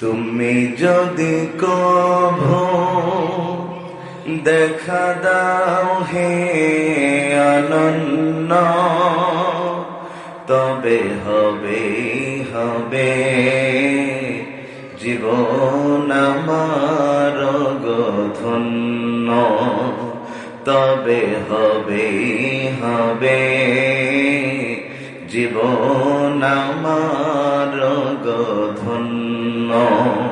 তুমি যদি কভো, দেখা দাও হে অনন্য তবে হবে হবে জীবন আমার ধন্য তবে হবে হবে জীবন আমার ধন্য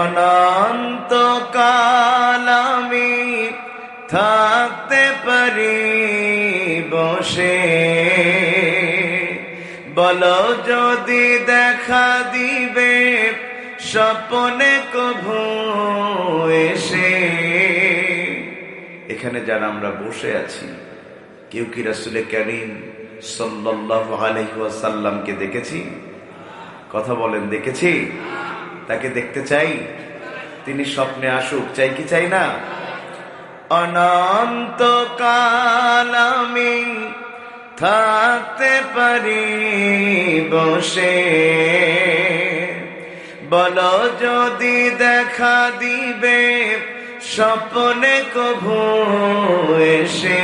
অনন্ত কালামি থাকতে পারি বসে বলো যদি দেখা দিবে স্বপনে কভু এসে। এখানে যারা আমরা বসে আছি, কেউ কি রাসুলে করিম সাল্লাহ আলহিহাসাল্লামকে দেখেছি? কথা বলেন, দেখেছি? তাকে দেখতে চাই। তিনি স্বপ্নে আসুক, চাই কি চাই না? অনন্ত কাল আমি থাকতে পারি বসে। বল যদি দেখা দিবে স্বপ্নে কভু এসে।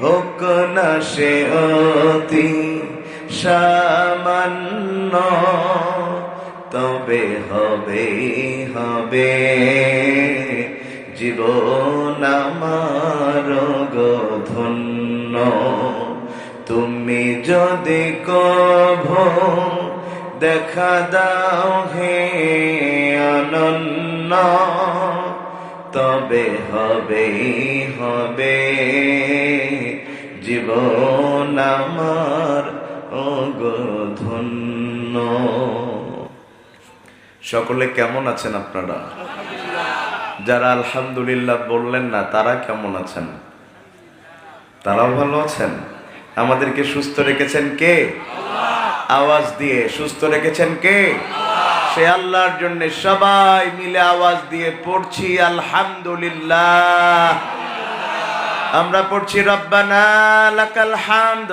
হোক না সে অতি সামান্য তবে হবে হবে। জীবন আমার ধন্য তুমি যদি কভ, দেখা দাও হে অনন্য, তবে হবে হবে। জীবন আমার সকলে কেমন আছেন আপনারা? যারা আলহামদুলিল্লাহ বললেন না, তারা কেমন আছেন? তারাও ভালো আছেন? আমাদেরকে সুস্থ রেখেছেন কে? আওয়াজ দিয়ে, সুস্থ রেখেছেন কে? সে আল্লাহর জন্য সবাই মিলে আওয়াজ দিয়ে পড়ছি, আলহামদুলিল্লাহ। আমরা পড়ছি, রব্বানা লাকাল হামদ।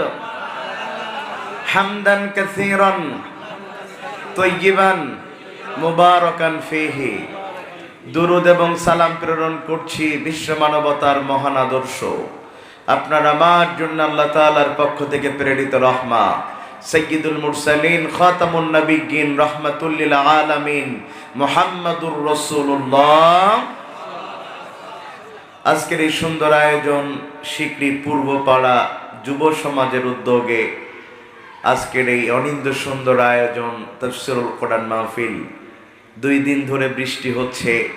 হামদান কাসীরান, তৈয়িবান, মুবারাকান ফিহি। দুরুদ এবং সালাম প্রেরণ করছি বিশ্ব মানবতার মহান আদর্শ। আপনার আমার জন্য আল্লাহ তাআলার পক্ষ থেকে প্রেরিত রহমা। সৈয়দুল মুরসালিন, খাতামুন নবিগিন রহমাতুল্লিল আলামিন, মুহাম্মাদুর রাসূলুল্লাহ। আজকের এই সুন্দর আয়োজন সিকরি পূর্বপাড়া যুব সমাজের উদ্যোগে আজকের এই অনিন্দ সুন্দর আয়োজন তফসিরুল কোরআন মাহফিল। দুই দিন ধরে বৃষ্টি হচ্ছে।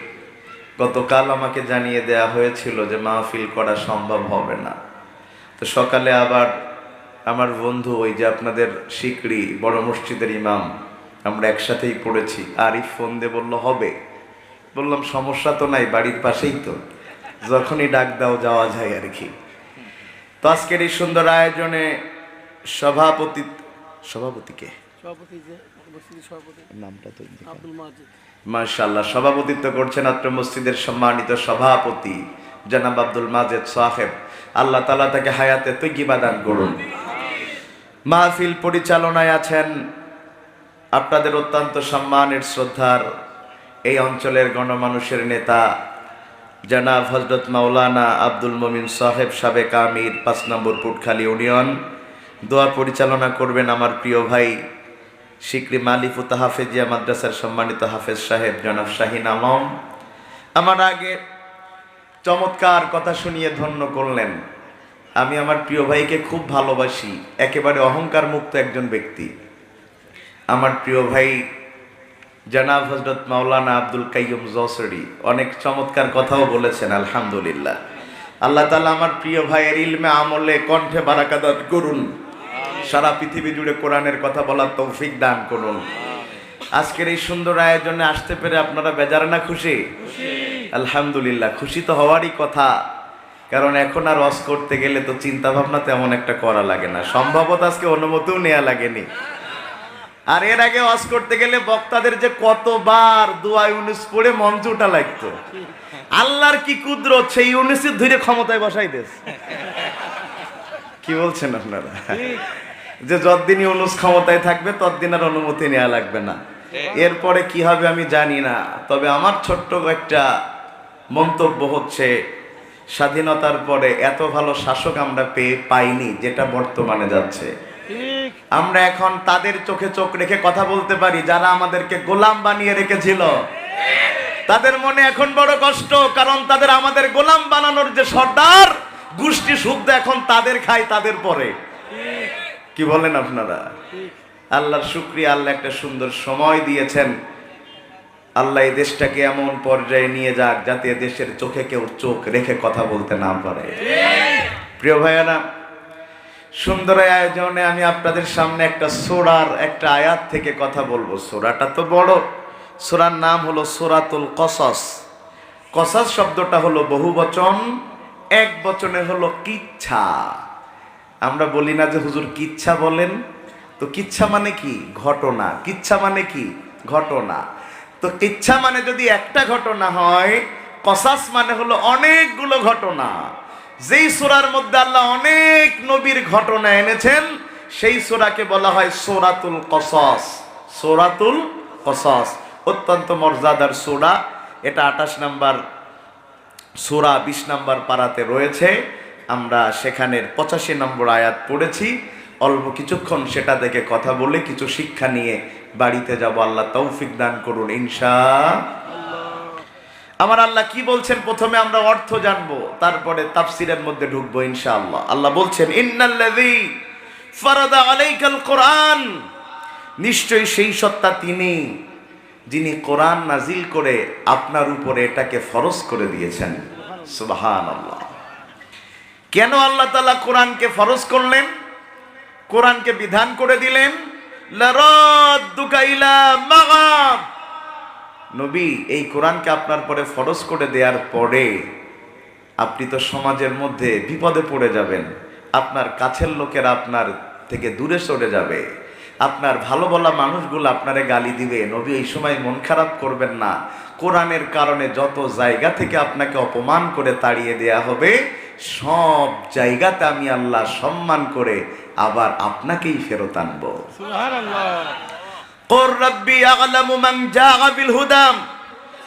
গতকাল আমাকে জানিয়ে দেয়া হয়েছিল যে মাহফিল করা সম্ভব হবে না। তো সকালে আবার আমার বন্ধু, ওই যে আপনাদের সিকড়ি বড় মসজিদের ইমাম, আমরা একসাথেই পড়েছি। আরিফ ফোন দিয়ে বলল, হবে। বললাম, সমস্যা তো নাই, বাড়ির পাশেই তো। যখনই ডাক দাও, যাওয়া যায় আর কি। তো আজকের এই সুন্দর আয়োজনে সভাপতি সভাপতিকে? নামটা তো আব্দুল সভাপতিত্ব করছেন আত্র মসজিদের সম্মানিত সভাপতি জনাব আব্দুল মাজেদ সাহেব। আল্লাহ তালা তাকে হায়াতে তৈকিবা দান করুন। মাহফিল পরিচালনায় আছেন আপনাদের অত্যন্ত সম্মানের শ্রদ্ধার এই অঞ্চলের গণমানুষের নেতা জনাব হজরত মাওলানা আব্দুল মমিন সাহেব সাবেক আমির পাঁচ নম্বর পুটখালী ইউনিয়ন। দোয়া পরিচালনা করবেন আমার প্রিয় ভাই শিকরি মালিফুত হাফেজিয়া মাদ্রাসার সম্মানিত হাফেজ সাহেব জনাব শাহিন আলম। আমার আগে চমৎকার কথা শুনিয়ে ধন্য করলেন। আমি আমার প্রিয় ভাইকে খুব ভালোবাসি, একেবারে অহংকার মুক্ত একজন ব্যক্তি। আমার প্রিয় ভাই জনাব হজরত মাওলানা আব্দুল কাইয়ুম জসরি অনেক চমৎকার কথাও বলেছেন, আলহামদুলিল্লাহ। আল্লাহ তালা আমার প্রিয় ভাইয়ের ইলমে আমলে কণ্ঠে বারাকাদাত করুন সারা পৃথিবী জুড়ে কোরআনের কথা বলার তৌফিক দান করুন। আজকের এই সুন্দর আয়োজনে আসতে পেরে আপনারা বেজারে না খুশি? আলহামদুলিল্লাহ, খুশি তো হওয়ারই কথা। কারণ এখন আর অস করতে গেলে তো চিন্তা ভাবনা তেমন একটা করা লাগে না। সম্ভবত আজকে অনুমতিও নেওয়া লাগেনি। আর এর আগে ওয়াজ করতে গেলে বক্তাদের যে কতবার দোয়া ইউনিস পড়ে মঞ্চ উঠা লাগতো। আল্লাহর কি কুদরত, সেই ইউনিসের ধরে ক্ষমতায় বসাই দেশ। কি বলছেন আপনারা? যে যতদিনই অনুষ ক্ষমতায় থাকবে ততদিন আর অনুমতি নেওয়া লাগবে না। এরপরে কি হবে আমি জানি না তবে আমার ছোট্ট একটা মন্তব্য হচ্ছে স্বাধীনতার পরে এত ভালো শাসক আমরা পেয়ে পাইনি যেটা বর্তমানে যাচ্ছে। আমরা এখন তাদের চোখে চোখ রেখে কথা বলতে পারি যারা আমাদেরকে গোলাম বানিয়ে রেখেছিল। তাদের মনে এখন বড় কষ্ট কারণ তাদের আমাদের গোলাম বানানোর যে সর্দার গোষ্ঠী শুদ্ধ এখন তাদের খায় তাদের পরে। কি বলেন আপনারা? আল্লাহর শুক্রিয়া, আল্লাহ একটা সুন্দর সময় দিয়েছেন। আল্লাহ এই দেশটাকে এমন পর্যায়ে নিয়ে যাক যাতে দেশের চোখে কেউ চোখ রেখে কথা বলতে না পারে। প্রিয় ভাইয়ারা, সুন্দর আয়োজনে আমি আপনাদের সামনে একটা সোরার, একটা আয়াত থেকে কথা বলব। সোরাটা তো বড়। সোরার নাম হলো সোরাতুল কসস। কসস শব্দটা হলো বহু বচন এক বচনে হলো কিচ্ছা। আমরা বলি না যে হুজুর কিচ্ছা বলেন, তো কিচ্ছা মানে কি? ঘটনা। কিচ্ছা মানে কি? ঘটনা। তো কিচ্ছা মানে যদি একটা ঘটনা হয়, কসাস মানে হলো অনেকগুলো ঘটনা। যেই সোরার মধ্যে আল্লাহ অনেক নবীর ঘটনা এনেছেন, সেই সোরাকে বলা হয় সোরাতুল কসস। সোরাতুল কসস। অত্যন্ত মর্যাদার সোরা। এটা আঠাশ নাম্বার সোরা, বিশ নাম্বার পাড়াতে রয়েছে। আমরা সেখানের পঁচাশি নম্বর আয়াত পড়েছি। অল্প কিছুক্ষণ সেটা থেকে কথা বলে কিছু শিক্ষা নিয়ে বাড়িতে যাব। আল্লাহ তৌফিক দান করুন, ইনশা আমার আল্লাহ কি বলছেন? প্রথমে আমরা অর্থ জানব, তারপরে তাফসিরের মধ্যে ঢুকবো ইনশাআল্লাহ আল্লাহ। বলছেন, ইন্নাল্লাযী ফারাদা আলাইকাল কোরআন। নিশ্চয়ই সেই সত্তা তিনি, যিনি কোরআন নাজিল করে আপনার উপরে এটাকে ফরজ করে দিয়েছেন। সুবাহান আল্লাহ কেন আল্লাহ তালা কোরআনকে ফরজ করলেন? কোরআনকে বিধান করে দিলেন। নবী, এই কোরআনকে আপনার পরে ফরজ করে দেওয়ার পরে আপনি তো সমাজের মধ্যে বিপদে পড়ে যাবেন। আপনার কাছের লোকেরা আপনার থেকে দূরে সরে যাবে। আপনার ভালো বলা মানুষগুলো আপনারে গালি দিবে। নবী, এই সময় মন খারাপ করবেন না। কোরআনের কারণে যত জায়গা থেকে আপনাকে অপমান করে তাড়িয়ে দেয়া হবে সব জায়গাতে আমি আল্লাহ সম্মান করে আবার আপনাকেই ফেরত আনব।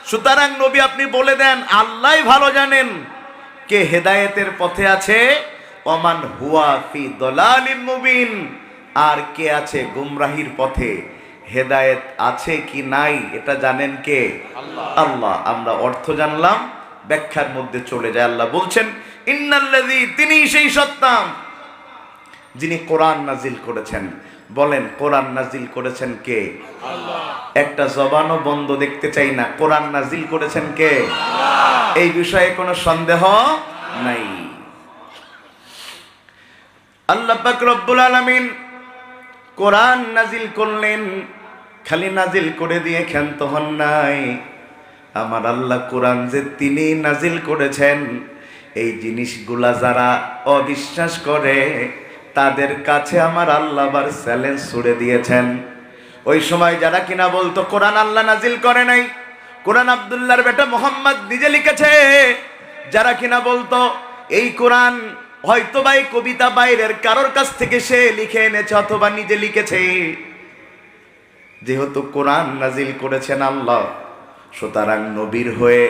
সুতরাং নবী আপনি বলে দেন আল্লাহই ভালো জানেন কে হেদায়েতের পথে আছে। ওমান হুয়া ফি দলালিম মুবিন। আর কে আছে গুমরাহির পথে। হেদায়েত আছে কি নাই এটা জানেন কে? আল্লাহ আমরা অর্থ জানলাম। ব্যাখ্যার মধ্যে চলে যায়। আল্লাহ বলছেন ইন্নাল্লাযী তিনি সেই সত্তাম যিনি কোরআন নাজিল করেছেন। বলেন কোরআন নাজিল করেছেন কে? একটা জবানও বন্ধ দেখতে চাই না। কোরআন নাজিল করেছেন কে? এই বিষয়ে কোনো সন্দেহ নাই। আল্লাহ পাক রব্বুল আলামিন কোরআন নাজিল করলেন খালি নাজিল করে দিয়ে ক্ষান্ত হন নাই। আমার আল্লাহ কোরআন যে তিনি নাজিল করেছেন, এই জিনিসগুলা যারা অবিশ্বাস করে, তাদের কাছে আমার আল্লাহ আবার চ্যালেঞ্জ ছুড়ে দিয়েছেন। ওই সময় যারা কিনা বলতো, কোরআন আল্লাহ নাজিল করে নাই। কোরআন আব্দুল্লাহর বেটা মোহাম্মদ নিজে লিখেছে, যারা কিনা বলতো, এই কোরআন হয়তো বা এই কবিতা বাইরের কারোর কাছ থেকে সে লিখে এনেছে অথবা নিজে লিখেছে। যেহেতু কোরআন নাজিল করেছেন আল্লাহ সুতরাং নবীর হয়ে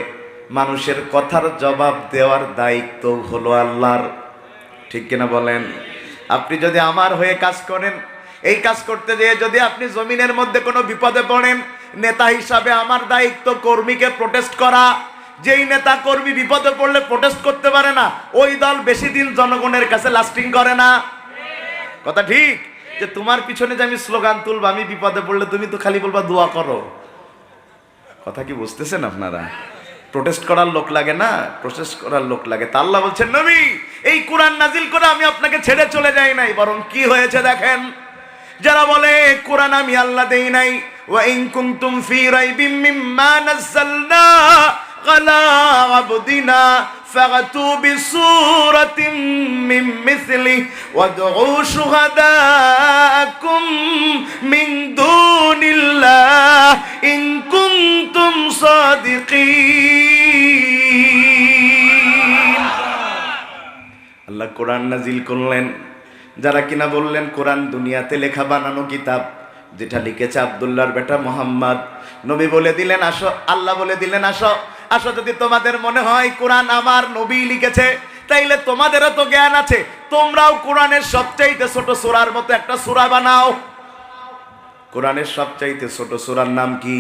মানুষের কথার জবাব দেওয়ার দায়িত্ব হলো আল্লাহর। ঠিক কিনা বলেন? আপনি যদি আমার হয়ে কাজ করেন, এই কাজ করতে যেয়ে যদি আপনি জমিনের মধ্যে কোনো বিপদে পড়েন, নেতা হিসাবে আমার দায়িত্ব কর্মীকে প্রোটেস্ট করা। যেই নেতা কর্মী বিপদে পড়লে প্রোটেস্ট করতে পারে না, ওই দল বেশি দিন জনগণের কাছে লাস্টিং করে না। কথা ঠিক? যে তোমার পিছনে যে আমি স্লোগান তুলবো, আমি বিপদে পড়লে তুমি তো খালি বলবা দোয়া করো। কথা কি বুঝতেছেন আপনারা প্রোটেস্ট করার লোক লাগে না প্রোটেস্ট করার লোক লাগে তা আল্লাহ বলছেন নবী এই কোরআন নাজিল করে আমি আপনাকে ছেড়ে চলে যাই নাই বরং কি হয়েছে দেখেন যারা বলে কোরআন আমি আল্লাহ দেই নাই ওয়া ইন কুনতুম ফি রাইবিম মিম্মা নাযালনা আলা আবদিনা فأتوا بسورة من مثله وادعوا شهداءكم من دون الله إن كنتم صادقين আল্লাহ কোরআন নাজিল করলেন যারা কিনা বললেন কোরআন দুনিয়াতে লেখা বানানো কিতাব যেটা লিখেছে আবদুল্লাহর বেটা মোহাম্মদ নবী বলে দিলেন আসো আল্লাহ বলে দিলেন আসো আসো যদি তোমাদের মনে হয় কোরআন আমার নবী লিখেছে তাইলে তোমাদেরও তো জ্ঞান আছে তোমরাও কোরআনের সবচাইতে ছোট সূরার মতো একটা সূরা বানাও কোরআনের সবচাইতে ছোট সূরার নাম কি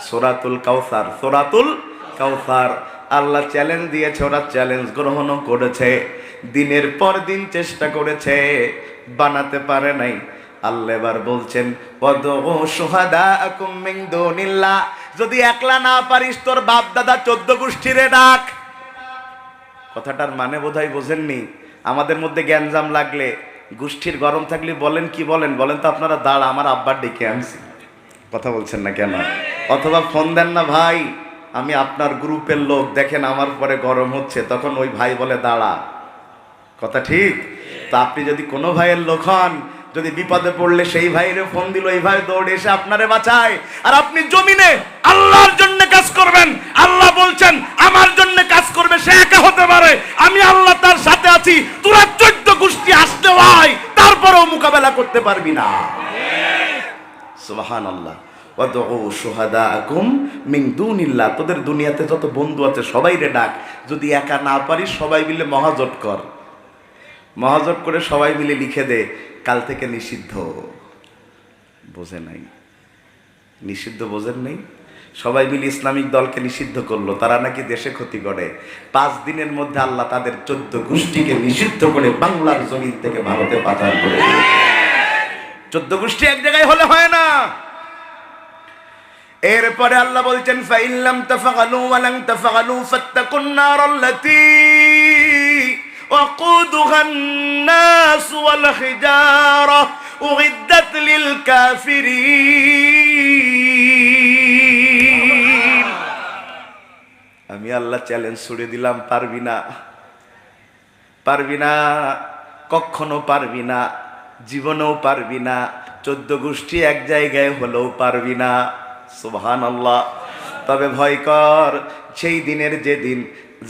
সোরাতুল কাউসার সোরাতুল কাউসার। আল্লাহ চ্যালেঞ্জ দিয়েছে, ওরা চ্যালেঞ্জ গ্রহণও করেছে। দিনের পর দিন চেষ্টা করেছে, বানাতে পারে নাই। আল্লাহ এবার বলছেন, "ওয়াদউ শুহাদাআকুম মিন যদি একলা না পারিস, তোর বাপ দাদা চোদ্দ গোষ্ঠীরে ডাক। কথাটার মানে বোধহয় বোঝেননি। আমাদের মধ্যে জ্ঞানজাম লাগলে, গোষ্ঠীর গরম থাকলে বলেন কি বলেন? বলেন তো আপনারা দাঁড়া, আমার আব্বার ডেকে আনছি। কথা বলছেন না কেন? অথবা ফোন দেন না ভাই, আমি আপনার গ্রুপের লোক, দেখেন আমার পরে গরম হচ্ছে, তখন ওই ভাই বলে, দাঁড়া। কথা ঠিক? তো আপনি যদি কোনো ভাইয়ের লোক হন, যদি বিপদে পড়লে সেই ভাইরে ফোন দিল, এই ভাই দৌড়ে এসে আপনারে বাঁচায়। আর আপনি জমিনে আল্লাহর জন্য কাজ করবেন। আল্লাহ বলছেন, আমার জন্য কাজ করবে, সে একা হতে পারে। আমি আল্লাহ তার সাথে আছি। তোরা চোদ্দ গোষ্ঠী আসতে হয় তারপরেও মোকাবেলা করতে পারবি না। সুবাহান আল্লাহ তোদের দুনিয়াতে যত বন্ধু আছে, সবাই রে ডাক। যদি একা না পারিস, সবাই মিলে মহাজোট কর। মহাজোট করে সবাই মিলে লিখে দে, কাল থেকে নিষিদ্ধ। বোঝে নাই। নিষিদ্ধ বোঝেন নেই? সবাই মিলে ইসলামিক দলকে নিষিদ্ধ করল, তারা নাকি দেশে ক্ষতি করে। পাঁচ দিনের মধ্যে আল্লাহ তাদের চোদ্দ গোষ্ঠীকে নিষিদ্ধ করে বাংলার জমিন থেকে ভারতে পাচার করে চোদ্দ গোষ্ঠী এক জায়গায় হলে হয় না। এরপরে আল্লাহ বলছেন ফাইল্লাম তাফাগালু ওয়ালাম তাফাগালু ফাত্তাকুন নারাল্লাতী وقودها الناس والحجارة أعدت للكافرين আমি আল্লাহ চ্যালেঞ্জ ছুড়ে দিলাম পারবি না পারবি না কখনো পারবি না জীবনেও পারবি না চোদ্দ গোষ্ঠী এক জায়গায় হলেও পারবি না সুবহান আল্লাহ তবে ভয় কর, সেই দিনের যেদিন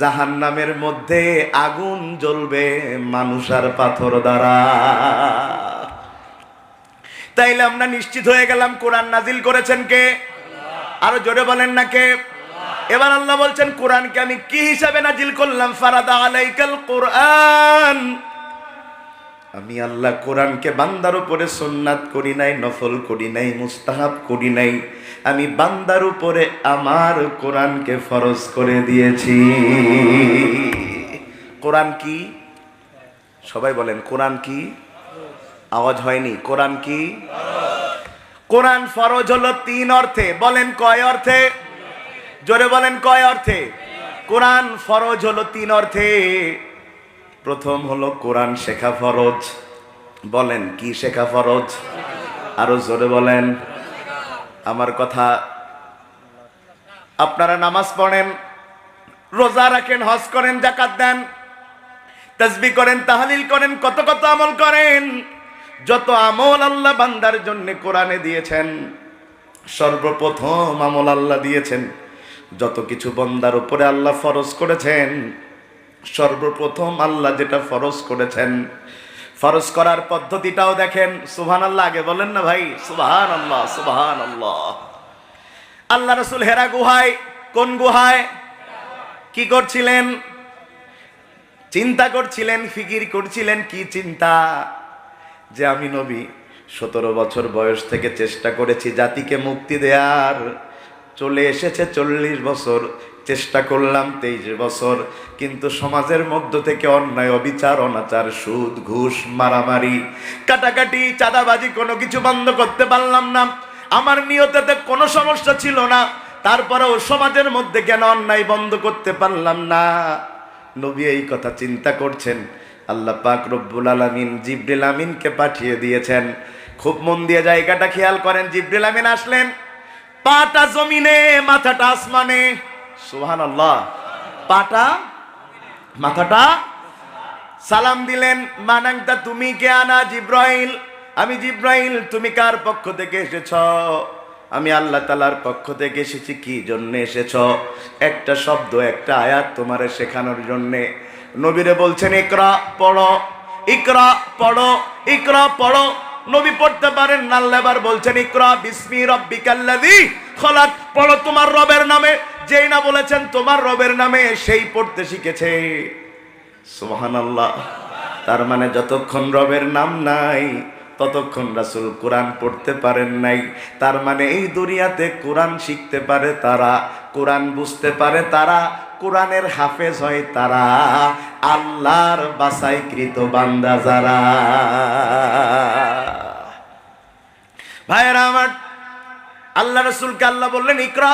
জাহান নামের মধ্যে আগুন জ্বলবে মানুষ আর পাথর দ্বারা। তাইলে আমরা নিশ্চিত হয়ে গেলাম কোরআন নাজিল করেছেন কে? আরও জোরে বলেন না কে? এবার আল্লাহ বলছেন, কোরআনকে আমি কি হিসাবে নাজিল করলাম? ফারাদা আলাইকাল কোরআন। আমি আল্লাহ কোরআনকে বান্দার উপরে সুন্নাত করি নাই, নফল করি নাই, মুস্তাহাব করি নাই। আমি বান্দার উপরে আমার কোরআনকে ফরজ করে দিয়েছি। কোরআন কি? সবাই বলেন, কোরআন কি? আওয়াজ হয়নি, কোরআন কি? কোরআন ফরজ হলো তিন অর্থে। বলেন কয় অর্থে? জোরে বলেন কয় অর্থে? কোরআন ফরজ হলো তিন অর্থে। প্রথম হলো কোরআন শেখা ফরজ। বলেন, কি শেখা ফরজ? আরও জোরে বলেন। আমার কথা, আপনারা নামাজ পড়েন, রোজা রাখেন, হজ করেন জাকাত দেন তসবি করেন, তাহলিল করেন, কত কত আমল করেন। যত আমল আল্লাহ বান্দার জন্য কোরআনে দিয়েছেন, সর্বপ্রথম আমল আল্লাহ দিয়েছেন। যত কিছু বন্দার উপরে আল্লাহ ফরজ করেছেন সর্বপ্রথম আল্লাহ যেটা ফরজ করেছেন। ফরজ করার পদ্ধতিটাও দেখেন। সুবহান আল্লাহ আগে বলেন না ভাই। সুবহান আল্লাহ সুবহান আল্লাহ আল্লাহ রসুল হেরা গুহায়, কোন গুহায়? কি করছিলেন? চিন্তা করছিলেন, ফিকির করছিলেন, কি চিন্তা? যে আমি নবী, সতেরো বছর বয়স থেকে চেষ্টা করেছি জাতিকে মুক্তি দেয়ার। চলে এসেছে চল্লিশ বছর। চেষ্টা করলাম তেইশ বছর, কিন্তু সমাজের মধ্য থেকে অন্যায়, অবিচার, অনাচার, সুদ, ঘুষ, মারামারি, কাটাকাটি, চাঁদাবাজি কোনো কিছু বন্ধ করতে পারলাম না। আমার নিয়তেতে কোনো সমস্যা ছিল না। তারপরেও সমাজের মধ্যে কেন অন্যায় বন্ধ করতে পারলাম না? নবী এই কথা চিন্তা করছেন। আল্লাহ পাক রব্বুল আলমিন জিব্রিল আমিনকে পাঠিয়ে দিয়েছেন। খুব মন দিয়ে জায়গাটা খেয়াল করেন। জিব্রিল আমিন আসলেন। পাটা জমিনে, মাথাটা আসমানে। সুহান আল্লাহ পাটা, মাথাটা, সালাম দিলেন মানাংটা তুমি কে আনা জিব্রাইল? আমি জিব্রাইল, তুমি কার পক্ষ থেকে এসেছ? আমি আল্লাহ তালার পক্ষ থেকে এসেছি, কি জন্য এসেছ? একটা শব্দ, একটা আয়াত তোমারে শেখানোর জন্যে। নবীরে বলছেন একরা পড়ো। ইকরা পড়ো। ইকরা, পড়ো। নবী পড়তে পারেন না বলছেন, ইকরা, বিসমি রব্বিকাল্লাযী খলাক। পড়ো তোমার রবের নামে। যেই না বলেছেন, তোমার রবের নামে সেই পড়তে শিখেছে। সোহান সুবহানাল্লাহ। তার মানে যতক্ষণ রবের নাম নাই, ততক্ষণ রাসূল কোরআন পড়তে পারেন নাই। তার মানে এই দুনিয়াতে কোরআন শিখতে পারে তারা, কোরআন বুঝতে পারে তারা, কোরআনের হাফেজ হয় তারা। আল্লাহর বাসাইকৃত বান্দা যারা। ভাইয়েরা আমার, আল্লাহ রসুলকে আল্লাহ বললেন, ইকরা।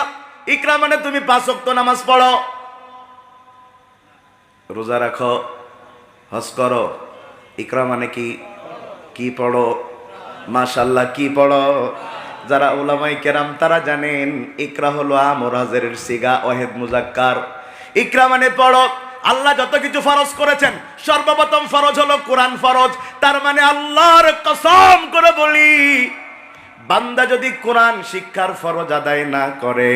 ইকরা মানে তুমি পাঁচ ওয়াক্ত নামাজ পড়ো। রোজা রাখো, হজ করো। ইকরা মানে কি? কি পড়ো? মাশাল্লাহ কি পড়ো? যারা ওলামাই কেরাম, তারা জানেন ইকরা হলো আমরাজের সিগা, ওয়াহেদ মুজাক্কার। ইকরা মানে পড়ো, আল্লাহ যত কিছু ফরজ করেছেন, সর্বপ্রথম ফরজ হলো কোরআন ফরজ। তার মানে আল্লাহর কসম করে বলি বান্দা যদি কোরআন শিক্ষার ফরজ আদায় না করে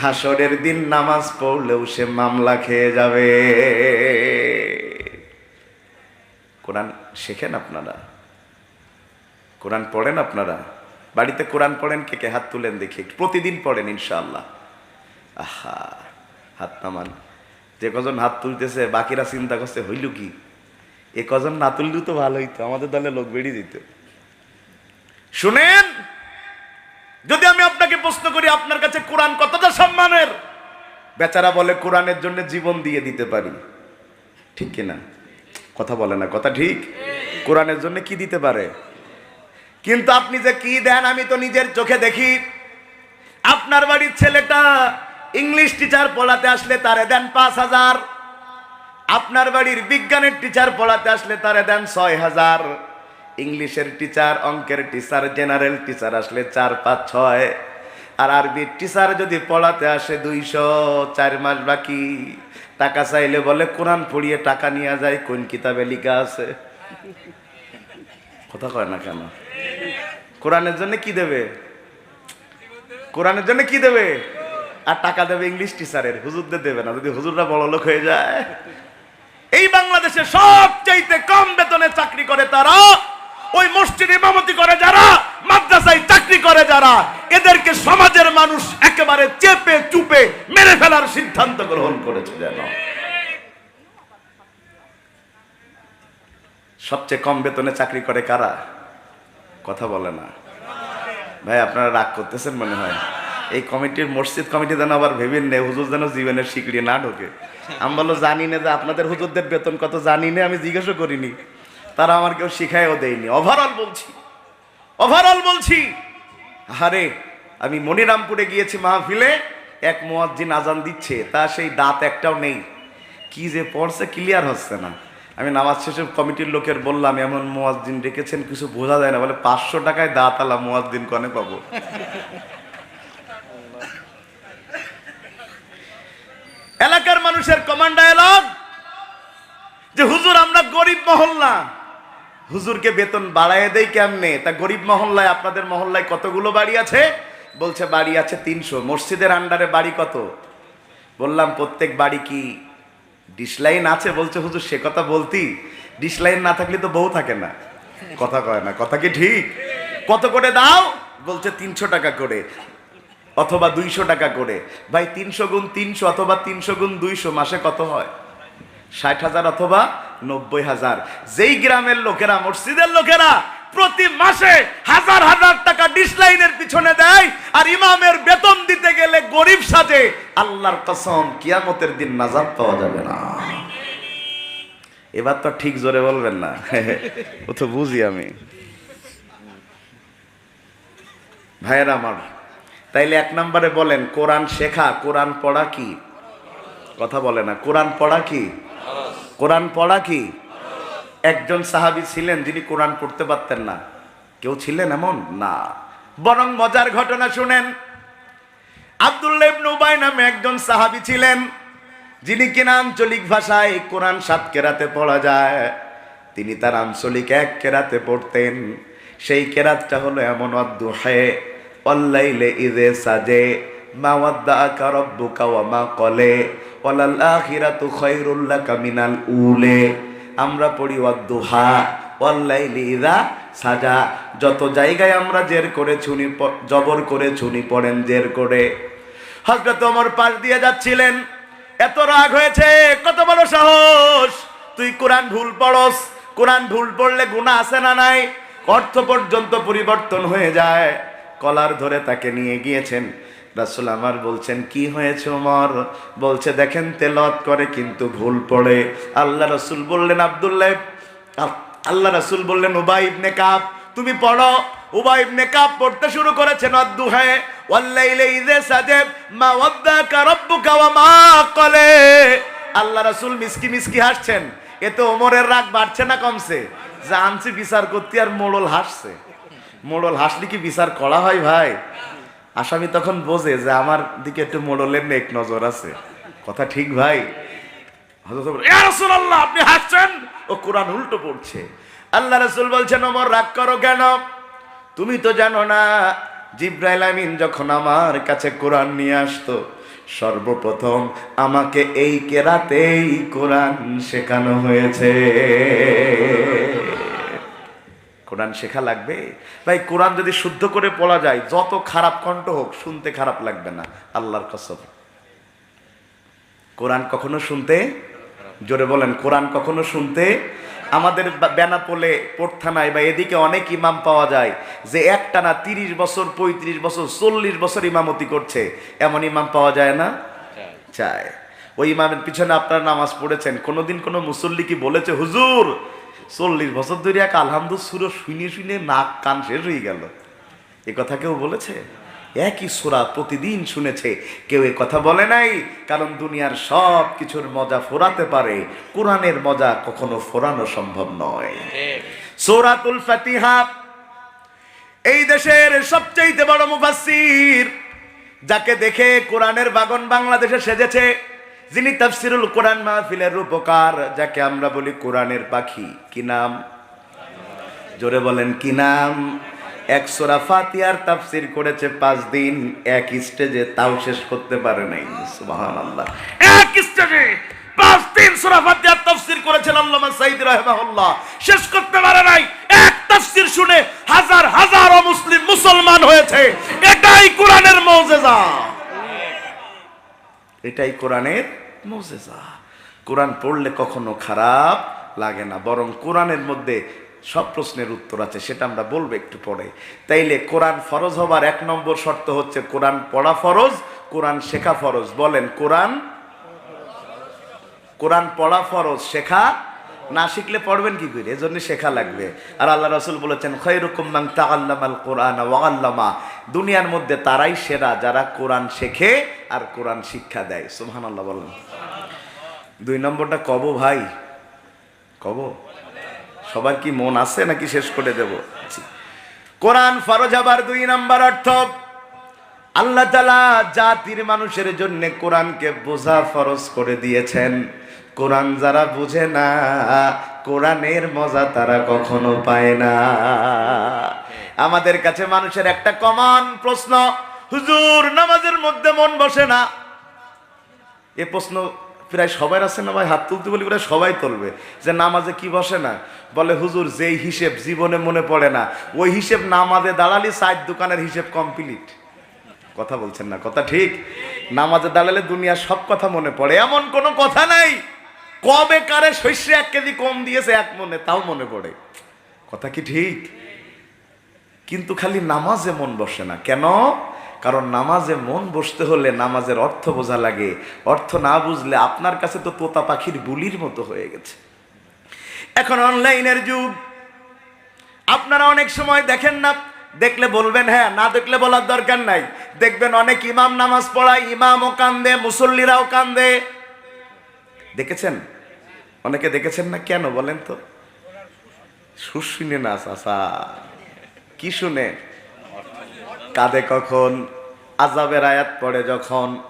হাসরের দিন নামাজ পড়লেও সে মামলা খেয়ে যাবে। কোরআন শেখেন আপনারা? কোরআন পড়েন আপনারা? বাড়িতে কোরআন পড়েন কে কে? হাত তুলেন দেখি প্রতিদিন পড়েন ইনশাআল্লাহ। আহা, হাত নামান। যে কজন হাত তুলতেছে, বাকিরা চিন্তা করছে, হইল কি? এ কজন না তুললেও তো ভালো হইতো, আমাদের দলে লোক বেরিয়ে দিত। শুনেন, যদি আমি আপনাকে প্রশ্ন করি, আপনার কাছে কোরআন কতটা সম্মানের? বেচারা বলে, কোরআনের জন্য জীবন দিয়ে দিতে পারি। ঠিক কিনা? কথা বলে না, কথা ঠিক? কোরআনের জন্য কি দিতে পারে? কিন্তু আপনি যে কি দেন, আমি তো নিজের চোখে দেখি। আপনার বাড়ির ছেলেটা ইংলিশ টিচার পড়াতে আসলে তারে দেন পাঁচ হাজার। আপনার বাড়ির বিজ্ঞানের টিচার পড়াতে আসলে তারে দেন ছয় হাজার। ইংলিশের টিচার অঙ্কের টিচার জেনারেল টিচার আসলে চার, পাঁচ, ছয়। আর আরবির টিচার যদি পড়াতে আসে দুইশো চার মাস বাকি, টাকা চাইলে বলে, কোরআন পড়িয়ে টাকা নিয়ে যায় কোন কিতাবে লিখা আছে? কথা কয় না কেন? কোরআনের জন্য কি দেবে? কোরআনের জন্য কি দেবে? আর টাকা দেবে ইংলিশ টিচারের হুজুরদের দেবে না, যদি হুজুররা বড় লোক হয়ে যায়। এই বাংলাদেশে সবচাইতে কম বেতনে চাকরি করে তারা ওই মসজিদ ইমামতি করে যারা, মাদ্রাসায় চাকরি করে যারা, এদেরকে সমাজের মানুষ একেবারে চেপে, চুপে মেরে ফেলার সিদ্ধান্ত গ্রহণ করেছে যেন। সবচেয়ে কম বেতনে চাকরি করে কারা? কথা বলে না। ভাই, আপনারা রাগ করতেছেন মনে হয়। এই কমিটির মসজিদ কমিটি যেন আবার ভেবেন নে হুজুর যেন জীবনের শিকড়ি না ঢোকে। আমি বলল জানি না যে আপনাদের হুজুরদের বেতন কত, জানি না, আমি জিজ্ঞাসা করিনি। তারা আমার কেউ শিখায়ও দেয়নি। ওভারঅল বলছি। ওভারঅল বলছি। আরে আমি মনিরামপুরে গিয়েছি মাহফিলে, এক মোয়াজ্জিন আজান দিচ্ছে, তা সেই দাঁত একটাও নেই। কি যে পড়ছে ক্লিয়ার হচ্ছে না। আমি নামাজ শেষে কমিটির লোকের বললাম, এমন মোয়াজ্জিন ডেকেছেন, কিছু বোঝা যায় না। বলে, পাঁচশো টাকায় দাঁত আলা মুয়াজ্জিন কনে পাবো? এলাকার মানুষের কমান্ড ডায়ালগ যে, হুজুর, আমরা গরিব মহল্লা। হুজুরকে বেতন বাড়ায় দেই কেমনে? তা গরিব মহল্লায়, আপনাদের মহল্লায় কতগুলো বাড়ি আছে? বলছে, বাড়ি আছে তিনশো। মসজিদের আন্ডারে বাড়ি কত? বললাম, প্রত্যেক বাড়ি কি ডিসলাইন আছে? বলছে, হুজুর, সে কথা বলতি। ডিসলাইন না থাকলে তো বউ থাকে না। কথা কয় না। কথা কি ঠিক? কত করে দাও? বলছে, তিনশো টাকা করে। অথবা দুইশো টাকা করে। ভাই, তিনশো গুণ তিনশো অথবা তিনশো গুণ দুইশো, মাসে কত হয়? ষাট হাজার অথবা নব্বই হাজার। যেই গ্রামের লোকেরা, মসজিদের লোকেরা প্রতি মাসে হাজার হাজার টাকা ডিসলাইনের পিছনে দেয় আর ইমামের বেতন দিতে গেলে গরিব সাজে, আল্লাহর কসম, কিয়ামতের দিন নাজাব পাওয়া যাবে না। এবার তো ঠিক জোরে বলবেন না। ও তো বুঝি আমি। ভাইয়েরা আমার, তাইলে এক নম্বরে বলেন, কোরআন শেখা, কোরআন পড়া কি? কথা বলে না, কোরআন পড়া কি? কোরআন পড়া কি? একজন সাহাবী ছিলেন যিনি কোরআন পড়তে পারতেন না। কেউ ছিলেন এমন? না। বরং মজার ঘটনা শুনেন, আব্দুল্লাহ ইবনে নামে একজন সাহাবী ছিলেন, যিনি কিনা আঞ্চলিক ভাষায় কোরআন সাত কেরাতে পড়া যায়। তিনি তার আঞ্চলিক এক কেরাতে পড়তেন। সেই কেরাতটা হলো এমন অদ্দুহে, অল্লাইলে ইদে সাজে মা ওয়াদ্দাআকা রাব্বুকা ওয়া মা ক্বালে, ওয়ালাল আখিরাতু খায়রুল লাকা উলে। আমরা পড়ি ওয়াদ্দুহা, ওয়াল্লাইলি ইযা সাজা। যত জায়গায় আমরা জের করে প- জবর করে ছুনি পড়েন জের করে। হযরত ওমর পাশ দিয়ে যাচ্ছিলেন। এত রাগ হয়েছে, কত বড় সাহস। তুই কোরআন ভুল পড়স, কোরআন ভুল পড়লে গুণা আছে না নাই? অর্থ পর্যন্ত পরিবর্তন হয়ে যায়। কলার ধরে তাকে নিয়ে গিয়েছেন। রাসুল আমার বলছেন, কি হয়েছে ওমর? বলছে, দেখেন তেলত করে কিন্তু ভুল পড়ে। আল্লাহ রসুল বললেন, আব্দুল্লাহ আল্লাহ রসুল বললেন, উবাই ইবনে কাব, তুমি পড়ো। উবাই ইবনে কাব পড়তে শুরু করেছেন অদ্দুহায় ওয়াল্লাইলে ইযা সাজাব, মা ওয়াদ্দাকা রাব্বুকা ওয়া মা ক্বালে আল্লাহ রাসূল মিসকি মিসকি হাসছেন এতে ওমরের রাগ বাড়ছে না কমছে? যে আনছি, বিচার করতে আর মোড়ল হাসছে। মোড়ল হাসলে কি বিচার করা হয় ভাই? আসামি তখন বোঝে যে আমার দিকে একটু মোড়লের নেক নজর আছে। কথা ঠিক ভাই? আপনি হাসছেন? ও কোরআন উল্টো পড়ছে। আল্লাহ রসুল বলছেন অমর রাগ করো কেন? তুমি তো জানো না, জিব্রাইল আমিন যখন আমার কাছে কোরআন নিয়ে আসতো, সর্বপ্রথম আমাকে এই কেরাতেই কোরআন শেখানো হয়েছে। কোরআন শেখা লাগবে? ভাই, কোরআন যদি শুদ্ধ করে পড়া যায়, যত খারাপ কণ্ঠ হোক, শুনতে খারাপ লাগবে না। আল্লাহর কসম। কোরআন কখনো শুনতে? জোরে বলেন, কোরআন কখনো শুনতে? আমাদের বেনাপোলে, পোর্থানায় বা এদিকে অনেক ইমাম পাওয়া যায়, যে একটানা তিরিশ বছর, পঁয়ত্রিশ বছর, চল্লিশ বছর ইমামতি করছে। এমন ইমাম পাওয়া যায় না? চায় ওই ইমামের পিছনে আপনারা নামাজ পড়েছেন। কোনোদিন কোনো মুসল্লি কি বলেছে, হুজুর চল্লিশ বছর ধরে এক আলহামদু সুরো শুনে শুনে নাক কান শেষ হয়ে গেল। এ কথা কেউ বলেছে? একই সুরা প্রতিদিন শুনেছে। কেউ এ কথা বলে নাই, কারণ দুনিয়ার সব কিছুর মজা ফোরাতে পারে। কোরআনের মজা কখনো ফোরানো সম্ভব নয়। সূরাতুল ফাতিহা, এই দেশের সবচেয়ে বড় মুফাসসির, যাকে দেখে কোরআনের বাগন বাংলাদেশে সেজেছে যিনি তাফসিরুল কোরআন মাহফিলের রূপকার যাকে আমরা বলি কোরআনের পাখি। কি নাম? জোরে বলেন, কি নাম? এক সোরা ফাতিহার তাফসির করেছে পাঁচ দিন, এক স্টেজে তাও শেষ করতে পারে নাই। সুবহানাল্লাহ। এক স্টেজে পাঁচ দিন সোরা ফাতিহার তাফসির করেছেন আল্লামা সাইদ রাহিমাহুল্লাহ। শেষ করতে পারে নাই। এক তাফসির শুনে হাজার হাজার মুসলিম মুসলমান হয়েছে। এটাই কোরআনের মৌজেজা। এটাই কোরআনের মৌজেজা। কোরআন পড়লে কখনো খারাপ লাগে না, বরং কোরআনের মধ্যে সব প্রশ্নের উত্তর আছে, সেটা আমরা বলব একটু পরে। তাইলে কোরআন ফরজ হবার এক নম্বর শর্ত হচ্ছে কোরআন পড়া ফরজ, কোরআন শেখা ফরজ। বলেন, কোরআন? কোরআন পড়া ফরজ, শেখা না শিখলে পড়বেন কি করে? এজন্য শেখা লাগবে। আর আল্লাহ রসুল বলেছেন, খৈরুকুম মান তাআল্লামাল কোরআন ওয়াল্লামা দুনিয়ার মধ্যে তারাই সেরা যারা কোরআন শেখে আর কোরআন শিক্ষা দেয়। সুবহানাল্লাহ বলেন। দুই নম্বরটা কব ভাই? কব? সবার কি মন আছে নাকি শেষ করে দেব? কোরআন ফরজ আবার দুই নম্বর অর্থ, আল্লাহ তালা জাতির মানুষের জন্য কোরআনকে বোঝা ফরজ করে দিয়েছেন। কোরআন যারা বুঝে না, কোরআনের মজা তারা কখনো পায় না। আমাদের কাছে মানুষের একটা কমন প্রশ্ন, হুজুর নামাজের মধ্যে মন বসে না। এ প্রশ্ন প্রায় সবাই আছে না ভাই? হাত তুলতে বলি প্রায় সবাই তুলবে। যে নামাজে কি বসে না? বলে, হুজুর, যেই হিসেব জীবনে মনে পড়ে না, ওই হিসেব নামাজে দাঁড়ালি সাইড দোকানের হিসেব কমপ্লিট। কথা বলছেন না, কথা ঠিক? নামাজে দাঁড়ালে দুনিয়ার সব কথা মনে পড়ে, এমন কোনো কথা নাই। কবে কারে শস্য এক কেজি কম দিয়েছে এক মনে, তাও মনে পড়ে। কথা কি ঠিক? কিন্তু খালি নামাজে মন বসে না। কেন? কারণ নামাজে মন বসতে হলে নামাজের অর্থ বোঝা লাগে। অর্থ না বুঝলে আপনার কাছে তো তোতা পাখির বুলির মতো হয়ে গেছে। এখন অনলাইনের যুগ। আপনারা অনেক সময় দেখেন না, দেখলে বলবেন হ্যাঁ না দেখলে বলার দরকার নাই। দেখবেন অনেক ইমাম নামাজ পড়ায়, ইমামও কান্দে, মুসল্লিরাও কান্দে। দেখেছেন? অনেকে দেখেছেন না কেন বলেন তো? শুনে না চাষা কি শুনে? কাঁদে কখন? আজাবের আয়াত পড়ে যখন?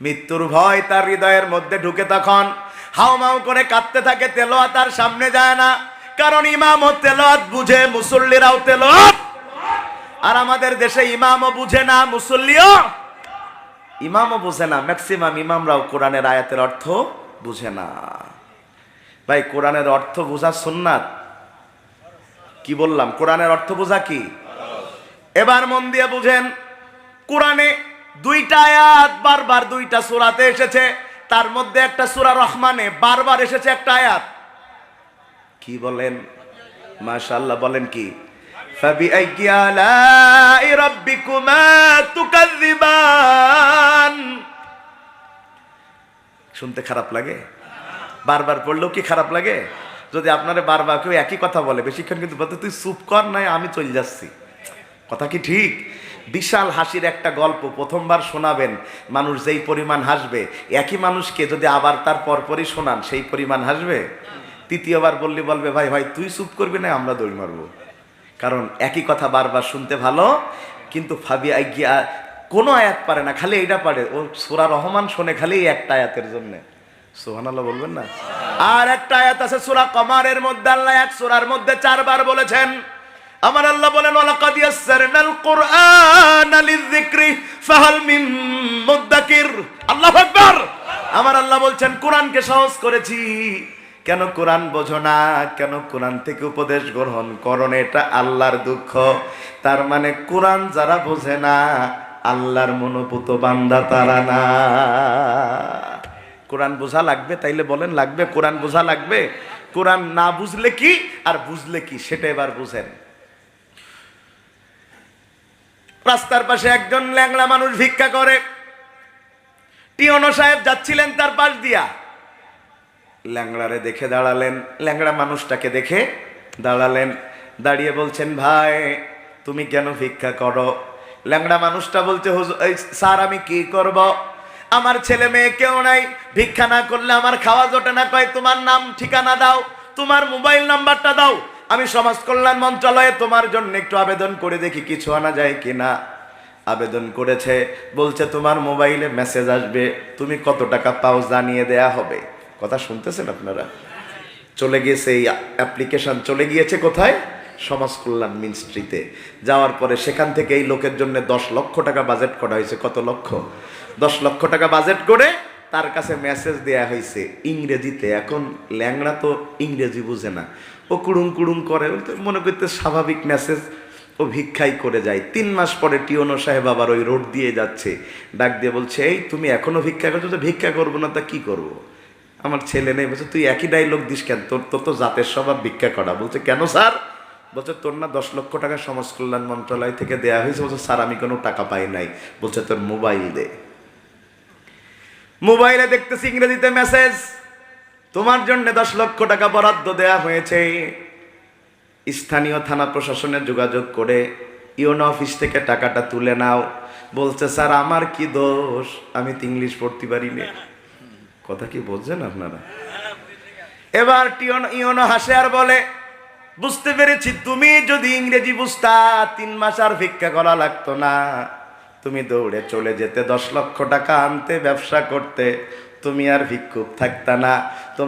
মৃত্যুর ভয় তার হৃদয়ের মধ্যে ঢুকে তখন? হাউমাউ করে কাঁদতে থাকে তেলোয়া তার সামনে যায় না। কারণ ইমামও তেলোয়াত বুঝে, মুসল্লিরাও তেলোয়াত। আর আমাদের দেশে ইমামও বুঝে না, মুসল্লিও ইমামও বুঝে না, ম্যাক্সিমাম ইমামরাও কোরআনের আয়াতের অর্থ বুঝে না। ভাই, কোরআনের অর্থ বোঝা সুন্নাত? কি বললাম? কোরআনের অর্থ বোঝা কি? এবার মন দিয়ে বুঝেন, কোরআনে দুইটা আয়াত বারবার দুইটা সূরাতে এসেছে, তার মধ্যে একটা সূরা রহমানে বারবার এসেছে একটা আয়াত। কি বলেন? মাশাআল্লাহ বলেন কি? فبأي آلاء ربكما تكذبان শুনতে খারাপ লাগে বারবার পড়লেও কি খারাপ লাগে যদি আপনারে বারবার কেউ একই কথা বলে বেশিক্ষণ কিন্তু বলতে তুই চুপ কর নাই আমি চলে যাচ্ছি কথা কি ঠিক বিশাল হাসির একটা গল্প প্রথমবার শোনাবেন মানুষ যেই পরিমাণ হাসবে একই মানুষকে যদি আবার তার পরপরই শোনান সেই পরিমাণ হাসবে তৃতীয়বার বললে বলবে ভাই ভাই তুই চুপ করবি না আমরা দৌড় মারবো কারণ একই কথা বারবার শুনতে ভালো, কিন্তু ফাবিয়া গিয়া কোনো আয়াত পারে না, খালি এইটা পারে। ও সুরা রহমান শোনে খালি একটা আয়াতের জন্য। সোহানাল্লাহ বলবেন না? আর একটা আয়াত আছে সুরা কমারের মধ্যে, আল্লাহ এক সুরার মধ্যে চারবার বলেছেন, আমার আল্লাহ বলেন, ওয়ালাকাদ ইয়াসসারনাল কুরআনা লিযিকরি, ফাহাল মিন মুদ্দাকির আল্লাহু আকবার! আমার আল্লাহ বলছেন, কোরআনকে সহজ করেছি। কেন কোরআন বোঝো না? কেন কোরআন থেকে উপদেশ গ্রহণ করো? এটা আল্লাহর দুঃখ। তার মানে কোরআন যারা বোঝে না, আল্লাহর মনোপুত বান্দা তারা না। কোরআন বোঝা লাগবে? তাইলে বলেন, লাগবে? কোরআন বোঝা লাগবে? কোরআন না বুঝলে কি? আর বুঝলে কি? সেটা এবার বুঝেন। রাস্তার পাশে একজন ল্যাংড়া মানুষ ভিক্ষা করে। টিয়নো সাহেব যাচ্ছিলেন তার পাশ দিয়া। ল্যাংড়ারে দেখে দাঁড়ালেন। ল্যাংড়া মানুষটাকে দেখে দাঁড়ালেন। দাঁড়িয়ে বলছেন, ভাই, তুমি কেন ভিক্ষা করো? ল্যাংড়া মানুষটা বলছে স্যার, আমি কি করব? আমার ছেলে মেয়ে কেউ নাই। ভিক্ষা না করলে আমার খাওয়া জোটে না। কয়, তোমার নাম, ঠিকানা দাও। তোমার মোবাইল নাম্বারটা দাও। আমি সমাজ কল্যাণ মন্ত্রণালয়ে তোমার জন্য একটু আবেদন করে দেখি, কিছু আনা যায় কিনা? আবেদন করেছে। বলছে, তোমার মোবাইলে মেসেজ আসবে। তুমি কত টাকা পাও জানিয়ে দেয়া হবে। কথা শুনতেছেন আপনারা? চলে গিয়েছে এই অ্যাপ্লিকেশন চলে গিয়েছে কোথায়? সমাজ কল্যাণ মিনিস্ট্রিতে যাওয়ার পরে সেখান থেকে এই লোকের জন্য দশ লক্ষ টাকা বাজেট করা হয়েছে। কত লক্ষ? দশ লক্ষ টাকা বাজেট করে তার কাছে মেসেজ দেয়া হয়েছে ইংরেজিতে। এখন ল্যাংড়া তো ইংরেজি বুঝে না। ও কুড়ুম কুড়ুম করে মনে করতে স্বাভাবিক মেসেজ ও ভিক্ষাই করে যায়। তিন মাস পরে টিওনো সাহেব আবার ওই রোড দিয়ে যাচ্ছে। ডাক দিয়ে বলছে, এই তুমি এখনও ভিক্ষা করছ? তো ভিক্ষা করব না, তা কী করব? আমার ছেলে নেই। বলছে, তুই একই ডাইলগ দিস কেন? তোর তোর তো জাতের স্বভাব ভিক্ষা করা। বলছে, কেন স্যার? বলছে, তোর না দশ লক্ষ টাকা সমাজ কল্যাণ মন্ত্রণালয় থেকে দেয়া হয়েছে। বলছে, স্যার, আমি কোনো টাকা পাই নাই। বলছে, তোর মোবাইল দে। মোবাইলে দেখতেছি ইংরেজিতে মেসেজ, তোমার জন্য দশ লক্ষ টাকা বরাদ্দ দেয়া হয়েছে। স্থানীয় থানা প্রশাসনে যোগাযোগ করে, ইওনো অফিস থেকে টাকাটা তুলে নাও। বলছে, স্যার, আমার কি দোষ? আমি তো ইংলিশ পড়তে পারি না। কথা কি বলছেন আপনারা? এবার ইয়নো হাসে আর বলে, বুঝতে পেরেছি, তুমি যদি ইংরেজি বুঝতা, তিন মাস আর ভিক্ষা করা লাগতো না। তুমি দৌড়ে চলে যেতে, দশ লক্ষ টাকা আনতে, ব্যবসা করতে। তুমি আর ভিক্ষুক থাকতা না। তোমার